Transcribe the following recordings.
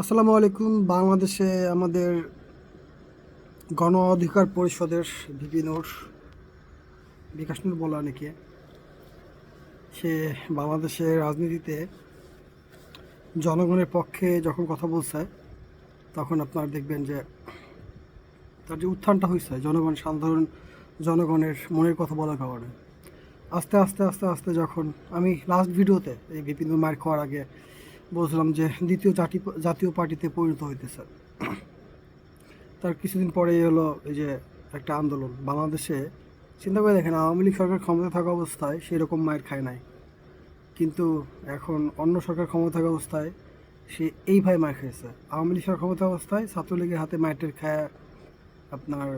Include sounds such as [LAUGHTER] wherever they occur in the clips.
আসসালামু আলাইকুম। বাংলাদেশে আমাদের গণ অধিকার পরিষদের ভিপি নূর, বিকাশ নূর বলা অনেকে সে বাংলাদেশের রাজনীতিতে জনগণের পক্ষে যখন কথা বলছে, তখন আপনার দেখবেন যে তার যে উত্থানটা হয়েছে, জনগণ, সাধারণ জনগণের মনের কথা বলার কারণে। আস্তে আস্তে আস্তে আস্তে যখন আমি লাস্ট ভিডিওতে এই বিপিন মার খাওয়ার আগে বলছিলাম যে দ্বিতীয় জাতি জাতীয় পার্টিতে পরিণত হইতেছে। তার কিছুদিন পরেই হলো এই যে একটা আন্দোলন। বাংলাদেশে চিন্তা করে দেখেন, আওয়ামী লীগ সরকার ক্ষমতা থাকা অবস্থায় সেরকম মায়ের খায় নাই। কিন্তু এখন অন্য সরকার ক্ষমতা থাকা অবস্থায় সে এইভাবে মায়ের খেয়েছে আওয়ামী লীগ সরকার ক্ষমতা অবস্থায় ছাত্রলীগের হাতে মায়ের খায় আপনার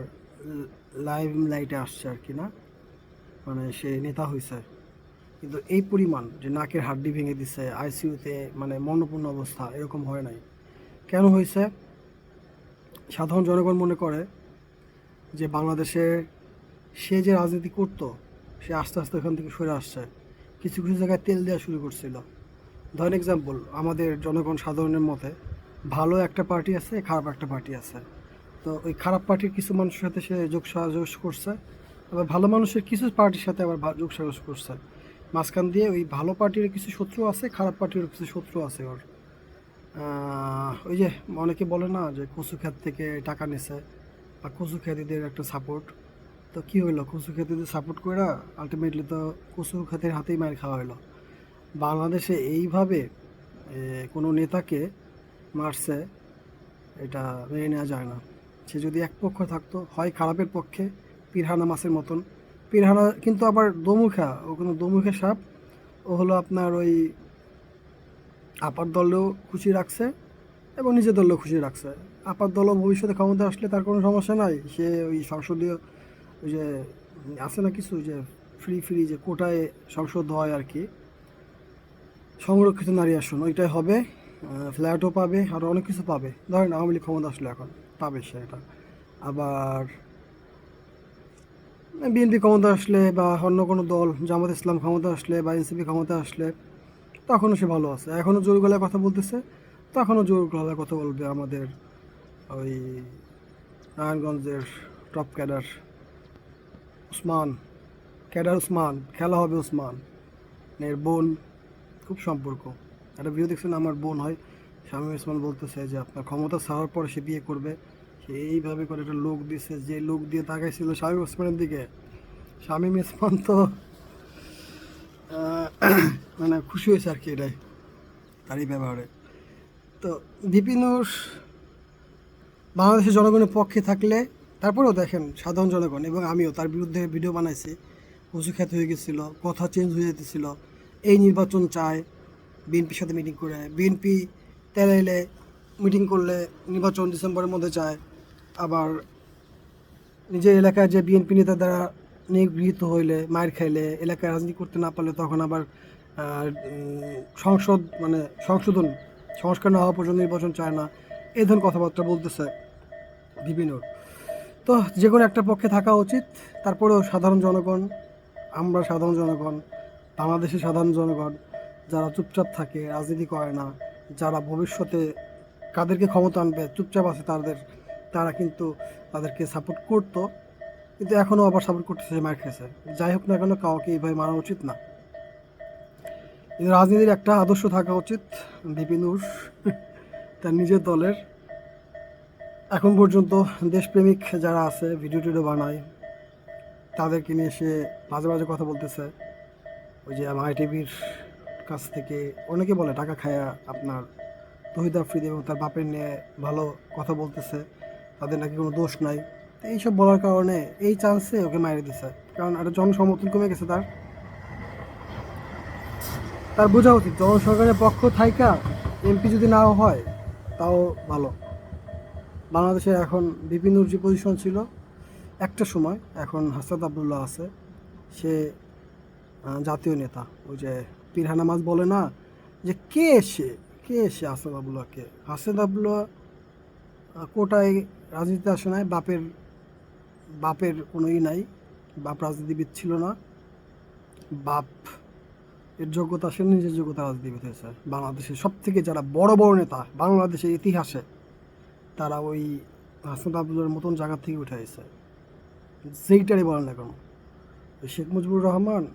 লাইভ লাইটে আসছে আর কি না? মানে সে নেতা হয়েছে কিন্তু এই পরিমাণ যে নাকের হাড্ডি ভেঙে দিছে আইসিইউতে মানে মনপূর্ণ অবস্থা, এরকম হয় নাই। কেন হয়েছে? সাধারণ জনগণ মনে করে যে বাংলাদেশে সে যে রাজনীতি করতো, সে আস্তে আস্তে ওখান থেকে সরে আসছে। কিছু কিছু জায়গায় তেল দেওয়া শুরু করছিল। ধরেন এক্সাম্পল আমাদের জনগণ সাধারণের মতে ভালো একটা পার্টি আছে, খারাপ একটা পার্টি আছে। তো ওই খারাপ পার্টির কিছু মানুষের সাথে সে যোগ সাহস করছে, আবার ভালো মানুষের কিছু পার্টির সাথে আবার যোগ সাহস করছে। মাঝখান দিয়ে ওই ভালো পার্টির কিছু শত্রু আছে, খারাপ পার্টির কিছু শত্রু আছে ওর। ওই যে অনেকে বলে না যে কচু ক্ষেত থেকে টাকা নিছে বা কচু খেতিদের একটা সাপোর্ট তো কী হইল? কচু খেতিদের সাপোর্ট করে আলটিমেটলি তো কচু খেতের হাতেই মার খাওয়া হলো বাংলাদেশে এইভাবে কোনো নেতাকে মারছে, এটা মেনে নেওয়া যায় না। সে যদি এক পক্ষ থাকতো, হয় খারাপের পক্ষে, পিরহানা মাছের মতন পিরহানা কিন্তু আবার দমুখা, ও কোনো দমুখে সাপ। ও হলো আপনার ওই আপার দলেও খুশি রাখছে এবং নিজের দলেও খুশি রাখছে। আপার দলও ভবিষ্যতে ক্ষমতা আসলে তার কোনো সমস্যা নাই। সে ওই সংসদীয় ওই যে আছে না কিছু যে ফ্রি ফ্রি যে কোটায় সংসদ হয় আর কি, সংরক্ষিত নারী আসন, ওইটাই হবে। ফ্ল্যাটও পাবে আরও অনেক কিছু পাবে। ধরেন আওয়ামী লীগ ক্ষমতা আসলে এখন, পাবে সে এটা। আবার বিএনপি ক্ষমতা আসলে বা অন্য কোনো দল, জামাত ইসলাম ক্ষমতা আসলে বা এনসিপি ক্ষমতা আসলে, তখনও সে ভালো আছে। এখনও জোর গলায় কথা বলতেছে, তখনও জোর গলায় কথা বলবে আমাদের ওই নারায়ণগঞ্জের top cadre Usman cadre Usman, খেলা হবে উসমান, এর বোন, খুব সম্পর্ক। একটা ভিডিও দেখছেন, আমার বোন হয়, স্বামী উসমান বলতেছে যে আপনার ক্ষমতা ছাড়ার পর সে বিয়ে করবে। এইভাবে করে একটা লোক দিছে, যে লোক দিয়ে তাকাইছিল শামীম ওসমানের দিকে। শামীম ইসমান তো মানে খুশি হয়েছে আর কি এটাই, তারই ব্যবহারে। তো বিপিনুর বাংলাদেশের জনগণের পক্ষে থাকলে, তারপরেও দেখেন সাধারণ জনগণ এবং আমিও তার বিরুদ্ধে ভিডিও বানাইছি উঁচু খ্যাত হয়ে গেছিল, কথা চেঞ্জ হয়ে যেতেছিল। এই নির্বাচন চায় বিএনপির সাথে মিটিং করে। বিএনপি তেলাইলে মিটিং করলে নির্বাচন ডিসেম্বরের মধ্যে চায়। আবার নিজের এলাকায় যে বিএনপি নেতা দ্বারা নিগৃহীত হইলে মায়ের খাইলে, এলাকায় রাজনীতি করতে না পারলে তখন আবার সংসদ মানে সংশোধন, সংস্কার না হওয়া পর্যন্ত নির্বাচন চায় না। এই ধরনের কথাবার্তা বলতেছে বিভিন্ন। তো যে কোনো একটা পক্ষে থাকা উচিত। তারপরেও সাধারণ জনগণ, আমরা সাধারণ জনগণ, বাংলাদেশের সাধারণ জনগণ, যারা চুপচাপ থাকে, রাজনীতি করে না, যারা ভবিষ্যতে কাদেরকে ক্ষমতা আনবে, চুপচাপ আছে তাদের তারা কিন্তু তাদেরকে সাপোর্ট করতো। কিন্তু এখনও আবার সাপোর্ট করতেছে মার খেয়েছে যাই হোক না কেন কাউকে এইভাবে মারা উচিত না। কিন্তু রাজনীতির একটা আদর্শ থাকা উচিত বিপিনুর [LAUGHS] তার নিজের দলের। এখন পর্যন্ত দেশপ্রেমিক যারা আছে ভিডিও টিডিও বানায়, তাদেরকে নিয়ে সে মাঝে মাঝে কথা বলতেছে। ওই যে আমার টিভির কাছ থেকে অনেকে বলে, টাকা খায়া আপনার তহিদ আফ্রিদি এবং তার বাপের নিয়ে ভালো কথা বলতেছে। তাদের নাকি কোনো দোষ নাই। এইসব বলার কারণে এই চান্সে ওকে মারিয়ে দিছে। কারণ একটা জনসমর্থন কমে গেছে তার। তার বোঝা উচিত, জনসরকারের পক্ষ থাইকা এমপি যদি নাও হয়, তাও ভালো। বাংলাদেশে এখন বিপিনুর যে পজিশন ছিল একটা সময়, এখন হাসাদ আবদুল্লাহ আছে। সে জাতীয় নেতা। ওই যে পিরহানা মাছ বলে না, যে কে সে কে সে হাসাদ আবদুল্লাহকে? হাসাদ আবদুল্লাহ কোটায় রাজনীতিতে আসে নাই বাপের বাপের কোনো ই নাই বাপ রাজনীতিবিদ ছিল না বাপ এর যোগ্যতা সে নিজের যোগ্যতা রাজনীতিবিদ হয়েছে। বাংলাদেশের সব থেকে যারা বড় বড় নেতা বাংলাদেশের ইতিহাসে তারা ওই হাসনাত আবদুল্লার মতন জায়গা থেকে উঠে এসেছে যেইটারই বলেন না কেন শেখ মুজিবুর রহমান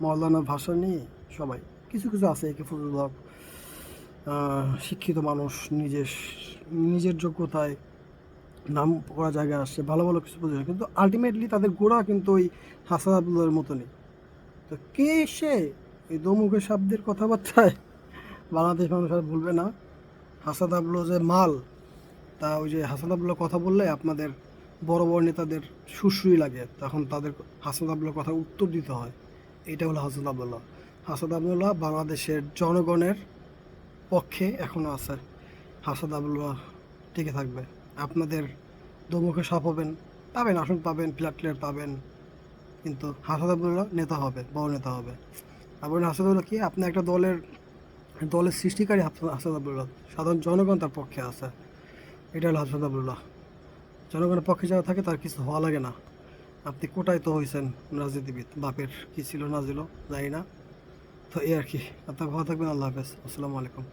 মৌলানা ভাসানি সবাই কিছু কিছু আছে একে আহ, শিক্ষিত মানুষ নিজের নিজের যোগ্যতায় নাম করা জায়গায় আসছে ভালো ভালো কিছু পজিশন কিন্তু আলটিমেটলি তাদের গোড়া কিন্তু ওই হাসান আবদুল্লার মতনই। তো কে সে? এই দমুখের শব্দের কথাবার্তায় বাংলাদেশ মানুষ আর ভুলবে না। হাসান আবদুল্লা যে মাল, তা ওই যে হাসান আবদুল্লাহ কথা বললে আপনাদের বড় বড় নেতাদের সুশ্রুই লাগে। তখন তাদের হাসান আবদুল্লার কথা উত্তর দিতে হয়। এটা হলো হাসান আবদুল্লাহ। হাসান আবদুল্লাহ বাংলাদেশের জনগণের পক্ষে এখনও আছে। হাসান আবদুল্লাহ টিকে থাকবে। আপনাদের দুমুখে সাপ হবেন, পাবেন, আসন পাবেন প্লেয়ার প্লেয়ার পাবেন, কিন্তু আবদুল্লাহ নেতা হবে, বড় নেতা হবে। আবার হাসান আবদুল্লাহ কি? আপনি একটা দলের দলের সৃষ্টিকারী আবদুল্লাহ সাধারণ জনগণ তার পক্ষে আছে। এটা হলো আবদুল্লাহ জনগণের পক্ষে যারা থাকে তার কিছু হওয়া লাগে না। আপনি কোটায় তো হয়েছেন রাজনীতিবিদ, বাপের কি ছিল না ছিল জানি না। তো এই আর কি। আপনার ভালো থাকবেন, আল্লাহ হাফেজ। আসসালামু আলাইকুম।